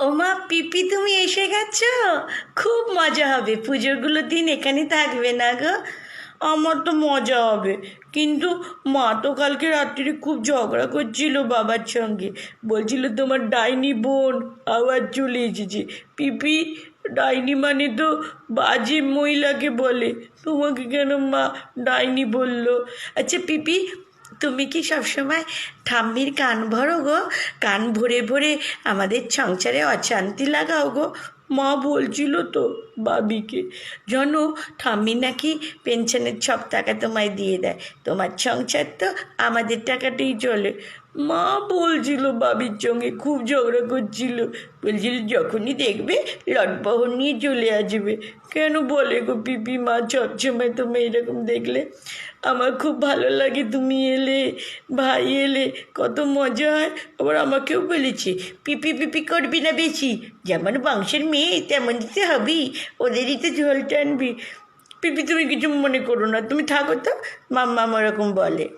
ওমা, পিপি তুমি এসে গেছো? খুব মজা হবে পুজোরগুলো দিন এখানে থাকবে না গো। আমার তো মজা হবে, কিন্তু মা তো কালকে রাত্রিরে খুব ঝগড়া করছিল বাবার সঙ্গে। বলছিল তোমার ডাইনি বোন আবার চলে এসেছে। পিপি, ডাইনি মানে তো বাজে মহিলাকে বলে। তোমাকে কেন মা ডাইনি বলল? আচ্ছা পিপি তুমি কি সবসময় ঠাম্মির কান ভরো গো? কান ভরে ভরে আমাদের সংসারে অশান্তি লাগাও গো। মা বলছিল তো বাবিকে, জানো, ঠাম্মি নাকি পেনশনের সব টাকা তোমায় দিয়ে দেয়। তোমার সংসার তো আমাদের টাকাটাই চলে। মা বলছিল, বাবির সঙ্গে খুব ঝগড়া করছিল। বলছিল, যখনই দেখবে লটবহর নিয়ে চলে আসবে। কেন বলে গো পিপি মা? সবসময় তুমি এরকম দেখলে। আমার খুব ভালো লাগে তুমি এলে, ভাই এলে, কত মজা হয়। আবার আমাকেও বলেছে, পিপি পিপি করবি না বেশি। যেমন বংশের মেয়ে তেমন দিতে হবেই ওদেরই তো ঝোল টানবি। পিপি, তুমি কিছু মনে করো না। তুমি থাকো তো। মাম্মা ওরকম বলে।